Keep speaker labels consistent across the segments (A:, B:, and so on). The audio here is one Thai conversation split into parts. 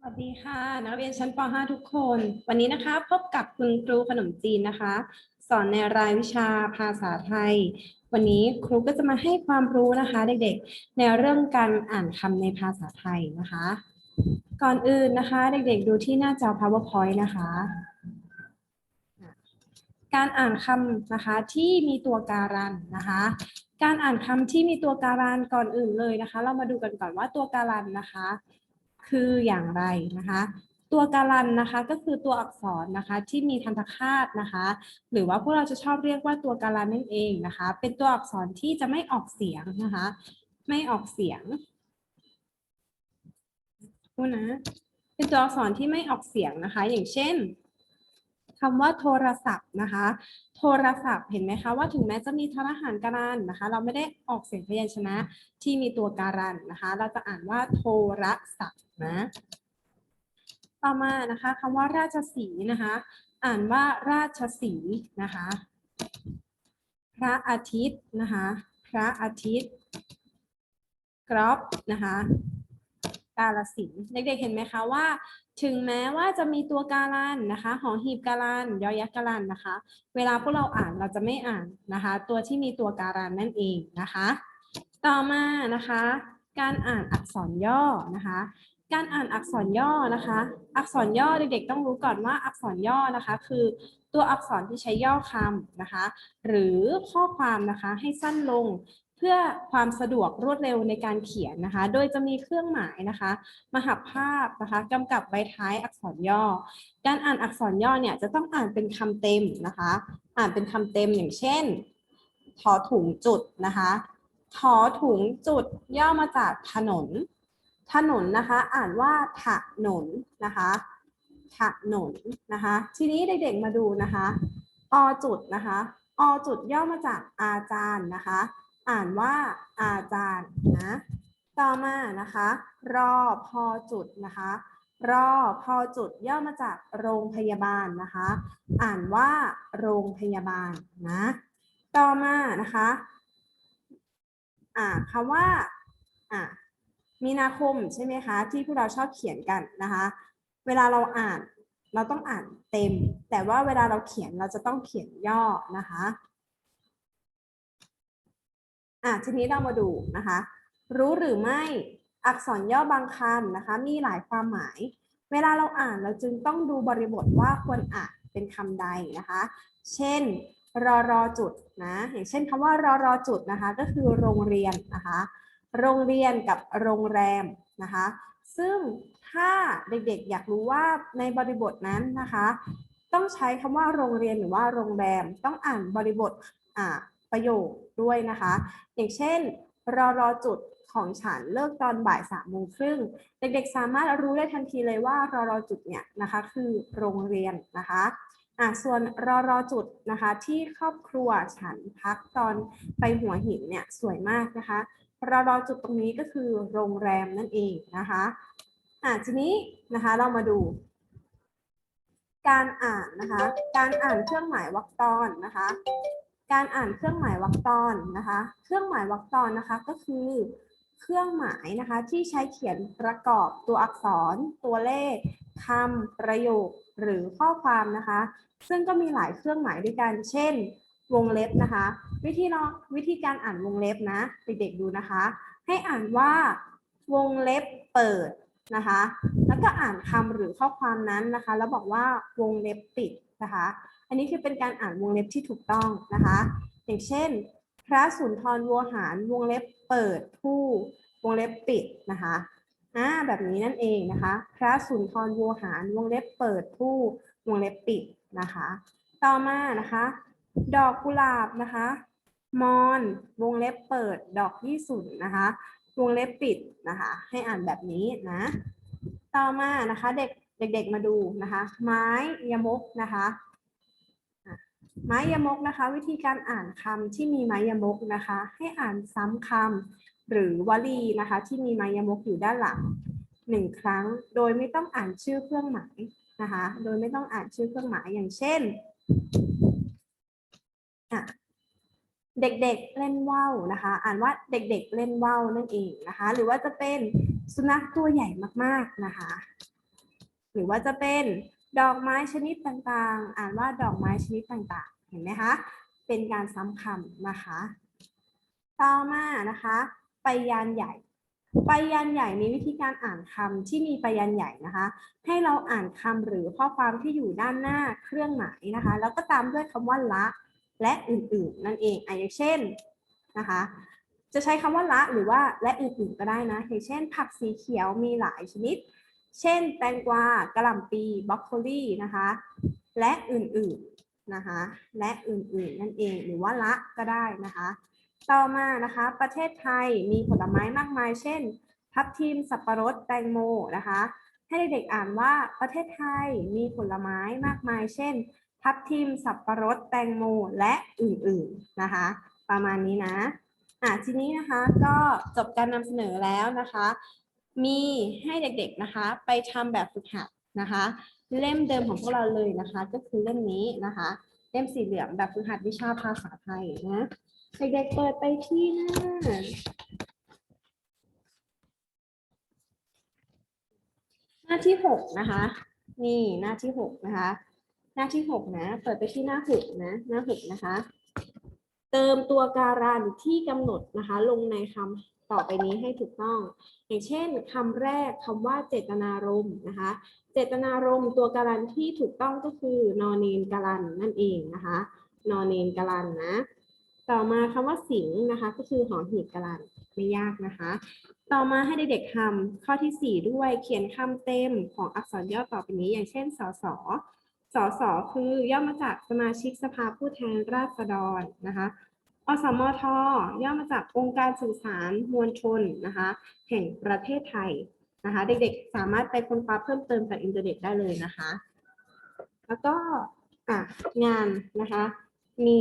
A: สวัสดีค่ะ นักเรียนชั้นป .5 ทุกคน วันนี้นะคะ พบกับคุณครูขนมจีนนะคะ สอนในรายวิชาภาษาไทย วันนี้ครูก็จะมาให้ความรู้นะคะ เด็กๆ ในเรื่องการอ่านคำในภาษาไทยนะคะ ก่อนอื่นนะคะ เด็กๆ ดูที่หน้าจอ powerpoint นะคะ การอ่านคำนะคะที่มีตัวการันนะคะการอ่านคำที่มีตัวการันก่อนอื่นเลยนะคะ เรามาดูกันก่อนว่าตัวการันนะคะ คืออย่างไรนะคะ ตัวการันนะคะก็คือตัวอักษรนะคะที่มีทันตคาตนะคะ หรือว่าพวกเราจะชอบเรียกว่าตัวการันนั่นเองนะคะ เป็นตัวอักษรที่จะไม่ออกเสียงนะคะ ไม่ออกเสียงพูดนะเป็นตัวอักษรที่ไม่ออกเสียงนะคะ อย่างเช่น คำว่าโทรศัพท์นะคะ โทรศัพท์เห็นไหมคะว่าถึงแม้จะมีทรหารการันนะคะ เราไม่ได้ออกเสียงพยัญชนะที่มีตัวการันนะคะ เราจะอ่านว่าโทรศัพท์นะต่อมานะคะคำว่าราชสีนะคะ อ่านว่าราชสีนะคะ พระอาทิตย์นะคะ พระอาทิตย์กรอบนะคะ กาลสินเด็กๆเห็นไหมคะว่า ถึงแม้ว่าจะมีตัวการันนะคะ หอหีบการันยอยักษ์การันนะคะ เวลาพวกเราอ่านเราจะไม่อ่านนะคะ ตัวที่มีตัวการันนั่นเองนะคะ ต่อมานะคะ การอ่านอักษรย่อนะคะการอ่านอักษรย่อนะคะ อักษรย่อเด็กๆต้องรู้ก่อนว่าอักษรย่อนะคะ คือตัวอักษรที่ใช้ย่อคำนะคะ หรือข้อความนะคะให้สั้นลง เพื่อความสะดวกรวดเร็วในการเขียนนะคะ โดยจะมีเครื่องหมายนะคะ มหับภาพนะคะกำกับไว้ท้ายอักษรย่อ การอ่านอักษรย่อเนี่ยจะต้องอ่านเป็นคำเต็มนะคะ อ่านเป็นคำเต็มอย่างเช่นถอถุงจุดนะคะถอถุงจุดย่อมาจากถนน ถนนนะคะ อ่านว่าถนนนะคะถนนนะคะ ทีนี้เด็กๆมาดูนะคะ อจุดนะคะ อจุดย่อมาจากอาจารย์นะคะ อ่านว่าอาจารย์นะ ต่อมานะคะ รอพอจุดนะคะ รอพอจุดย่อมาจากโรงพยาบาลนะคะ อ่านว่าโรงพยาบาลนะ ต่อมานะคะอ่าคำว่าอ่ามีนาคมใช่ไหมคะ ที่พวกเราชอบเขียนกันนะคะ เวลาเราอ่านเราต้องอ่านเต็ม แต่ว่าเวลาเราเขียนเราจะต้องเขียนย่อนะคะ อะทีนี้เรามาดูนะคะ รู้หรือไม่อักษรย่อบางคำนะคะ มีหลายความหมาย เวลาเราอ่านเราจึงต้องดูบริบทว่าควรอ่านเป็นคำใดนะคะ เช่นรอรอจุดนะอย่างเช่นคำว่ารอรอจุดนะคะ ก็คือโรงเรียนนะคะ โรงเรียนกับโรงแรมนะคะ ซึ่งถ้าเด็กๆ อยากรู้ว่าในบริบทนั้นนะคะ ต้องใช้คำว่าโรงเรียนหรือว่าโรงแรม ต้องอ่านบริบทอ่า ประโยคด้วยนะคะ อย่างเช่น รอรอจุดของฉันเลิกตอนบ่ายสามโมงครึ่งเด็กๆ สามารถรู้ได้ทันทีเลยว่ารอรอจุดเนี่ยนะคะคือโรงเรียนนะคะอะส่วนรอรอจุดนะคะที่ครอบครัวฉันพักตอนไปหัวหินเนี่ยสวยมากนะคะรอรอจุดตรงนี้ก็คือโรงแรมนั่นเองนะคะอะทีนี้นะคะเรามาดู การอ่านนะคะ การอ่านเครื่องหมายวรรคตอนนะคะ การอ่านเครื่องหมายวรรคตอนนะคะ เครื่องหมายวรรคตอนนะคะก็คือเครื่องหมายนะคะที่ใช้เขียนประกอบตัวอักษร ตัวเลขคำประโยคหรือข้อความนะคะ ซึ่งก็มีหลายเครื่องหมายด้วยกัน เช่น วงเล็บนะคะ วิธีเราวิธีการอ่านวงเล็บนะเด็กๆดูนะคะ ให้อ่านว่าวงเล็บเปิดนะคะ แล้วก็อ่านคำหรือข้อความนั้นนะคะ แล้วบอกว่าวงเล็บปิดนะคะ อันนี้คือเป็นการอ่านวงเล็บที่ถูกต้องนะคะ อย่างเช่น พระสุนทรวัวหารวงเล็บเปิดผู้วงเล็บปิดนะคะอ่าแบบนี้นั่นเองนะคะ พระสุนทรวัวหารวงเล็บเปิดผู้วงเล็บปิดนะคะ ต่อมานะคะ ดอกกุหลาบนะคะมอนวงเล็บเปิดดอกยี่สุนนะคะวงเล็บปิดนะคะ ให้อ่านแบบนี้นะ ต่อมานะคะเด็กเด็กๆมาดูนะคะ ไม้ยมกนะคะอะ ไม้ยมกนะคะ วิธีการอ่านคำที่มีไม้ยมกนะคะ ให้อ่านซ้ำคำหรือวลีนะคะ ที่มีไม้ยมกอยู่ด้านหลังหนึ่งครั้ง โดยไม่ต้องอ่านชื่อเครื่องหมายนะคะ โดยไม่ต้องอ่านชื่อเครื่องหมายอย่างเช่นเด็กๆเล่นว่าวนะคะ อ่านว่าเด็กๆเล่นว่าวนั่นเองนะคะ หรือว่าจะเป็นสุนัขตัวใหญ่มากๆนะคะ หรือว่าจะเป็น ดอกไม้ชนิดต่างๆ อ่านว่าดอกไม้ชนิดต่างๆ เห็นไหมคะ เป็นการซ้ำคำนะคะ ต่อมานะคะ ไปยานใหญ่ ไปยานใหญ่มีวิธีการอ่านคำที่มีไปยานใหญ่นะคะ ให้เราอ่านคำหรือข้อความที่อยู่ด้านหน้าเครื่องหมายนะคะ แล้วก็ตามด้วยคำว่าละและอื่นๆ นั่นเองอะอย่างเช่นนะคะ จะใช้คำว่าละหรือว่าและอื่นๆก็ได้นะ อย่างเช่น ผักสีเขียวมีหลายชนิด เช่น แตงกวากระหล่ำปีบรอกโคลีนะคะ และอื่นๆนะคะ และอื่นๆนั่นเองหรือว่าละก็ได้นะคะ ต่อมานะคะประเทศไทยมีผลไม้มากมาย เช่น ทับทิมสับปะรดแตงโมนะคะ ให้เด็กๆอ่านว่าประเทศไทยมีผลไม้มากมาย เช่น ทับทิมสับปะรดแตงโมและอื่นๆนะคะ ประมาณนี้นะอะทีนี้นะคะก็จบการนำเสนอแล้วนะคะ มีให้เด็กๆนะคะ ไปทำแบบฝึกหัดนะคะ เล่มเดิมของพวกเราเลยนะคะ ก็คือเล่มนี้นะคะ เล่มสีเหลืองแบบฝึกหัดวิชาภาษาไทยนะเด็กๆเปิดไปที่หน้าหน้าที่หกนะคะ นี่หน้าที่หกนะคะ หน้าที่หกนะ เปิดไปที่หน้าหกนะหน้าหกนะคะ เติมตัวการันที่กำหนดนะคะ ลงในคำ ต่อไปนี้ให้ถูกต้อง อย่างเช่นคำแรกคำว่าเจตนารมณ์นะคะ เจตนารมณ์ตัวการันที่ถูกต้องก็คือนอนเนนการันนั่นเองนะคะนอนเนนการันนะ ต่อมาคำว่าสิงห์นะคะก็คือหอหีบการันไม่ยากนะคะ ต่อมาให้เด็กๆทำข้อที่ 4 ด้วยเขียนคำเต็มของอักษรย่อต่อไปนี้ อย่างเช่นสสสสคือย่อมาจากสมาชิกสภาผู้แทนราษฎรนะคะ อสมทย่อมาจากองค์การสื่อสารมวลชนนะคะแห่งประเทศไทยนะคะเด็กๆสามารถไปค้นคว้าเพิ่มเติมจากอินเทอร์เน็ตได้เลยนะคะ แล้วก็งานนะคะมี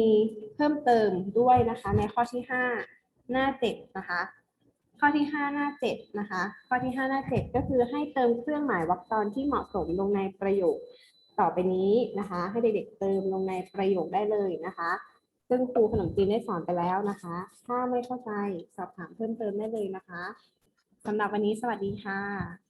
A: เพิ่มเติมด้วยนะคะในข้อที่ 5 หน้าเจ็ดนะคะข้อที่ 5 หน้า7นะคะข้อที่ 5 หน้า 7 ก็คือให้เติมเครื่องหมายวรรคตอนที่เหมาะสมลงในประโยคต่อไปนี้นะคะ ให้เด็กๆเติมลงในประโยคได้เลยนะคะ ซึ่งครูขนมจีนได้สอนไปแล้วนะคะ ถ้าไม่เข้าใจสอบถามเพิ่มเติมได้เลยนะคะสำหรับวันนี้สวัสดีค่ะ